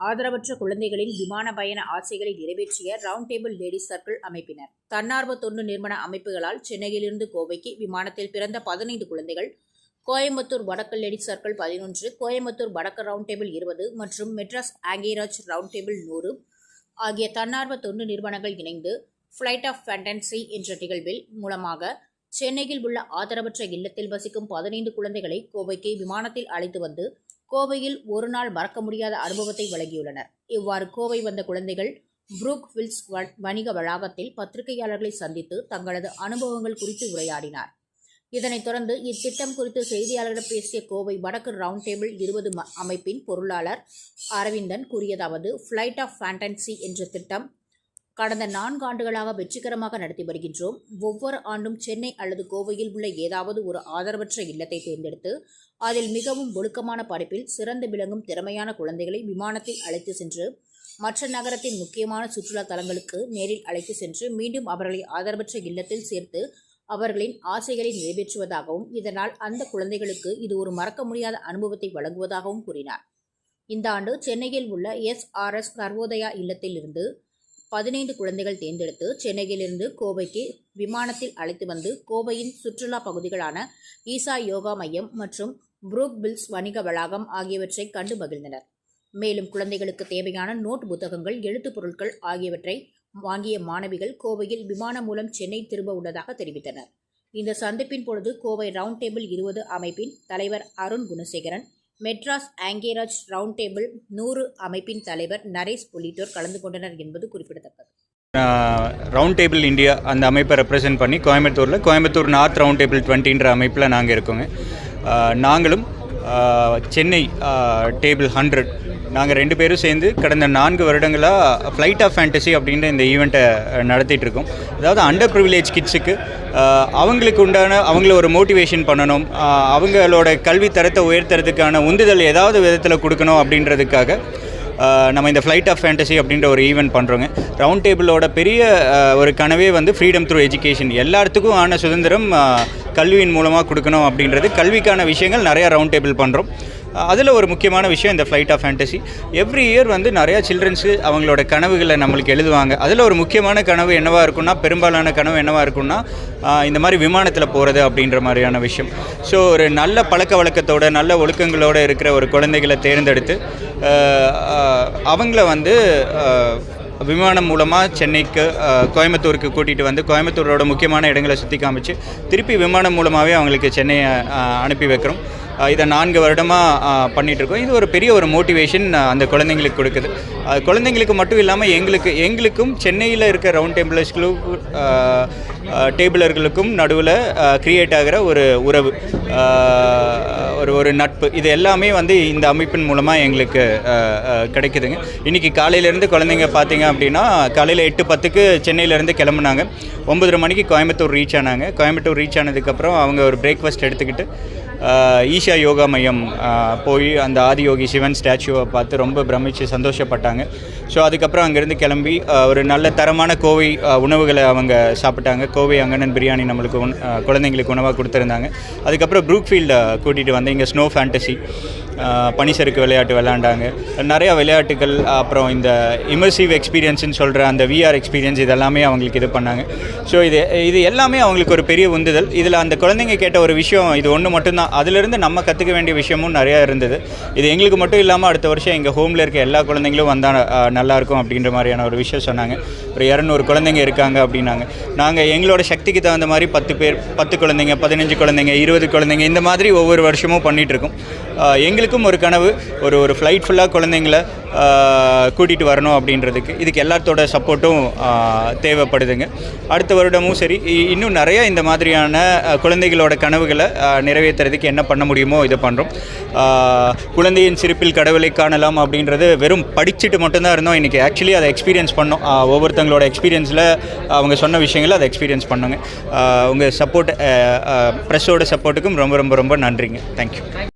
ஆதரவற்ற குழந்தைகளின் விமான பயண ஆசைகளை நிறைவேற்றிய ரவுண்ட் டேபிள் லேடிஸ் சர்க்கிள் அமைப்பினர். தன்னார்வ தொண்டு நிறுவன அமைப்புகளால் சென்னையிலிருந்து கோவைக்கு விமானத்தில் பிறந்த பதினைந்து குழந்தைகள் கோயம்புத்தூர் வடக்கு லேடிஸ் சர்க்கிள் பதினொன்று கோயம்புத்தூர் வடக்கு ரவுண்ட் டேபிள் இருபது மற்றும் மெட்ராஸ் ஆங்கேராஜ் ரவுண்ட் டேபிள் நூறு ஆகிய தன்னார்வ தொண்டு நிறுவனங்கள் இணைந்து ஃப்ளைட் ஆஃப் ஃபேண்டன்சி என்ற நிகழ்வில் மூலமாக சென்னையில் உள்ள ஆதரவற்ற இல்லத்தில் வசிக்கும் பதினைந்து குழந்தைகளை கோவைக்கு விமானத்தில் அழைத்து வந்து கோவையில் ஒரு நாள் மறக்க முடியாத அனுபவத்தை வழங்கியுள்ளனர். இவ்வாறு கோவை வந்த குழந்தைகள் புரூக் வில்ஸ் வணிக வளாகத்தில் பத்திரிகையாளர்களை சந்தித்து தங்களது அனுபவங்கள் குறித்து உரையாடினார். இதனைத் தொடர்ந்து இத்திட்டம் குறித்து செய்தியாளர்களிடம் பேசிய கோவை வடக்கு ரவுண்ட் டேபிள் இருபது ம- அமைப்பின் பொருளாளர் அரவிந்தன் கூறியதாவது ஃப்ளைட் ஆஃப் ஃபேண்டன்சி என்ற திட்டம் கடந்த நான்கு ஆண்டுகளாக வெற்றிகரமாக நடத்தி வருகின்றோம். ஒவ்வொரு ஆண்டும் சென்னை அல்லது கோவையில் உள்ள ஏதாவது ஒரு ஆதரவற்ற இல்லத்தை தேர்ந்தெடுத்து அதில் மிகவும் ஒழுக்கமான படிப்பில் சிறந்து விளங்கும் திறமையான குழந்தைகளை விமானத்தில் அழைத்து சென்று மற்ற நகரத்தின் முக்கியமான சுற்றுலா தலங்களுக்கு நேரில் அழைத்து சென்று மீண்டும் அவர்களை ஆதரவற்ற இல்லத்தில் சேர்த்து அவர்களின் ஆசைகளை நிறைவேற்றுவதாகவும் இதனால் அந்த குழந்தைகளுக்கு இது ஒரு மறக்க முடியாத அனுபவத்தை வழங்குவதாகவும் கூறினார். இந்த ஆண்டு சென்னையில் உள்ள எஸ்ஆர்எஸ் சர்வோதயா இல்லத்திலிருந்து பதினைந்து குழந்தைகள் தேர்ந்தெடுத்து சென்னையிலிருந்து கோவைக்கு விமானத்தில் அழைத்து வந்து கோவையின் சுற்றுலா பகுதிகளான ஈசா யோகா மையம் மற்றும் புரூக் பில்ஸ் வணிக வளாகம் ஆகியவற்றை கண்டு மகிழ்ந்தனர். மேலும் குழந்தைகளுக்கு தேவையான நோட் புத்தகங்கள் எழுத்துப் பொருட்கள் ஆகியவற்றை வாங்கிய மாணவிகள் கோவையில் விமானம் மூலம் சென்னை திரும்ப உள்ளதாக தெரிவித்தனர். இந்த சந்திப்பின் பொழுது கோவை ரவுண்ட் டேபிள் இருபது அமைப்பின் தலைவர் Arun Gunasekaran Madras anchorage round table நூறு அமைப்பின் தலைவர் நரேஷ் உள்ளிட்டோர் கலந்து கொண்டனர் என்பது குறிப்பிடத்தக்கது. ரவுண்ட் டேபிள் இந்தியா அந்த அமைப்பை ரெப்ரசென்ட் பண்ணி கோயம்புத்தூரில் கோயம்புத்தூர் நார்த் ரவுண்ட் டேபிள் டுவெண்ட்டின்ற அமைப்பில் நாங்கள் இருக்கோங்க. நாங்களும் சென்னை டேபிள் ஹண்ட்ரட் நாங்கள் ரெண்டு பேரும் சேர்ந்து கடந்த நான்கு வருடங்களாக ஃப்ளைட் ஆஃப் ஃபேண்டசி அப்படின்ற இந்த ஈவெண்ட்டை நடத்திட்டு இருக்கோம் அதாவது அண்டர் ப்ரிவிலேஜ் கிட்ஸுக்கு அவங்களுக்கு உண்டான அவங்கள ஒரு மோட்டிவேஷன் பண்ணணும். அவங்களோட கல்வி தரத்தை உயர்த்துறதுக்கான உந்துதல் ஏதாவது விதத்தில் கொடுக்கணும் அப்படின்றதுக்காக நம்ம இந்த ஃப்ளைட் ஆஃப் ஃபேண்டசி அப்படின்ற ஒரு ஈவெண்ட் பண்ணுறோங்க ரவுண்ட் டேபிளோட பெரிய ஒரு கனவே வந்து ஃப்ரீடம் த்ரூ எஜுகேஷன் எல்லாத்துக்கும் ஆன சுதந்திரம் கல்வியின் மூலமாக கொடுக்கணும் அப்படின்றது கல்விக்கான விஷயங்கள் நிறையா ரவுண்ட் டேபிள் பண்ணுறோம் அதில் ஒரு முக்கியமான விஷயம் இந்த flight of fantasy every year வந்து நிறையா சில்ட்ரன்ஸு அவங்களோட கனவுகளை நம்மளுக்கு எழுதுவாங்க. அதில் ஒரு முக்கியமான கனவு என்னவாக இருக்கும்னா பெரும்பாலான கனவு என்னவாக இருக்கும்னா இந்த மாதிரி விமானத்தில் போகிறது அப்படின்ற மாதிரியான விஷயம். ஸோ ஒரு நல்ல பழக்க வழக்கத்தோட நல்ல ஒழுக்கங்களோட இருக்கிற ஒரு குழந்தைகளை தேர்ந்தெடுத்து அவங்கள வந்து விமானம் மூலமாக சென்னைக்கு கோயம்புத்தூருக்கு கூட்டிகிட்டு வந்து கோயம்புத்தூரோட முக்கியமான இடங்களை சுற்றி காமிச்சு திருப்பி விமானம் மூலமாகவே அவங்களுக்கு சென்னையை அனுப்பி வைக்கிறோம். இதை நான்கு வருடமாக பண்ணிகிட்ருக்கோம் இது ஒரு பெரிய ஒரு மோட்டிவேஷன் அந்த குழந்தைங்களுக்கு கொடுக்குது. அது குழந்தைங்களுக்கு மட்டும் இல்லாமல் எங்களுக்கு எங்களுக்கும் சென்னையில் இருக்க ரவுண்ட் டேபிளர்ஸ்களும் டேபிளர்களுக்கும் நடுவில் கிரியேட் ஆகிற ஒரு உறவு ஒரு ஒரு நட்பு. இது எல்லாமே வந்து இந்த அமைப்பின் மூலமாக எங்களுக்கு கிடைக்குதுங்க. இன்றைக்கி காலையிலேருந்து குழந்தைங்க பார்த்தீங்க அப்படின்னா காலையில் எட்டு பத்துக்கு சென்னையிலேருந்து கிளம்புனாங்க. ஒம்பதரை மணிக்கு கோயம்புத்தூர் ரீச் ஆனாங்க. கோயம்புத்தூர் ரீச் ஆனதுக்கப்புறம் அவங்க ஒரு பிரேக்ஃபாஸ்ட் எடுத்துக்கிட்டு ஈஷா யோகா மையம் போய் அந்த ஆதியோகி சிவன் ஸ்டாச்சுவை பார்த்து ரொம்ப பிரமிச்சு சந்தோஷப்பட்டாங்க. ஸோ அதுக்கப்புறம் அங்கேருந்து கிளம்பி ஒரு நல்ல தரமான கோவை உணவுகளை அவங்க சாப்பிட்டாங்க. கோவை அங்கனன் பிரியாணி நம்மளுக்கு உண் குழந்தைங்களுக்கு உணவாக கொடுத்துருந்தாங்க. அதுக்கப்புறம் ப்ரூக்ஃபீல்டை கூட்டிகிட்டு வந்து இங்கே ஸ்னோ ஃபேண்டசி பனிச்சறுக்கு விளையாட்டு விளையாண்டாங்க நிறையா விளையாட்டுகள் அப்புறம் இந்த இமர்சிவ் எக்ஸ்பீரியன்ஸ்னு சொல்கிற அந்த விஆர் எக்ஸ்பீரியன்ஸ் இதெல்லாமே அவங்களுக்கு இது பண்ணாங்க. ஸோ இது இது எல்லாமே அவங்களுக்கு ஒரு பெரிய உந்துதல். இதில் அந்த குழந்தைங்க கேட்ட ஒரு விஷயம் இது ஒன்று மட்டும்தான். அதிலிருந்து நம்ம கற்றுக்க வேண்டிய விஷயமும் நிறையா இருந்தது. இது எங்களுக்கு மட்டும் இல்லாமல் அடுத்த வருஷம் எங்கள் ஹோமில் இருக்க எல்லா குழந்தைங்களும் வந்தால் நல்லாயிருக்கும் அப்படின்ற மாதிரியான ஒரு விஷயம் சொன்னாங்க. ஒரு இரநூறு குழந்தைங்க இருக்காங்க அப்படின்னாங்க. நாங்கள் எங்களோட சக்திக்கு தகுந்த மாதிரி பத்து பேர் பத்து குழந்தைங்க பதினஞ்சு குழந்தைங்க இருபது குழந்தைங்க இந்த மாதிரி ஒவ்வொரு வருஷமும் பண்ணிகிட்ருக்கோம் எங்களுக்கும் ஒரு கனவு ஒரு ஒரு ஃப்ளைட் ஃபுல்லாக குழந்தைங்கள கூட்டிகிட்டு வரணும் அப்படின்றதுக்கு. இதுக்கு எல்லாத்தோட சப்போர்ட்டும் தேவைப்படுதுங்க. அடுத்த வருடமும் சரி இ- இன்னும் நிறையா இந்த மாதிரியான குழந்தைகளோட கனவுகளை நிறைவேற்றுறதுக்கு என்ன பண்ண முடியுமோ இதை பண்ணுறோம் குழந்தையின் சிரிப்பில் கடவுளை காணலாம் அப்படின்றது வெறும் படிச்சுட்டு மட்டும்தான் இருந்தோம். இன்றைக்கி ஆக்சுவலி அதை எக்ஸ்பீரியன்ஸ் பண்ணோம். ஒவ்வொருத்தங்களோட எக்ஸ்பீரியன்ஸில் அவங்க சொன்ன விஷயங்களை அதை எக்ஸ்பீரியன்ஸ் பண்ணுங்க. உங்கள் சப்போர்ட் ப்ரெஸ்ஸோட சப்போர்ட்டுக்கும் ரொம்ப ரொம்ப ரொம்ப நன்றிங்க. தேங்க்யூ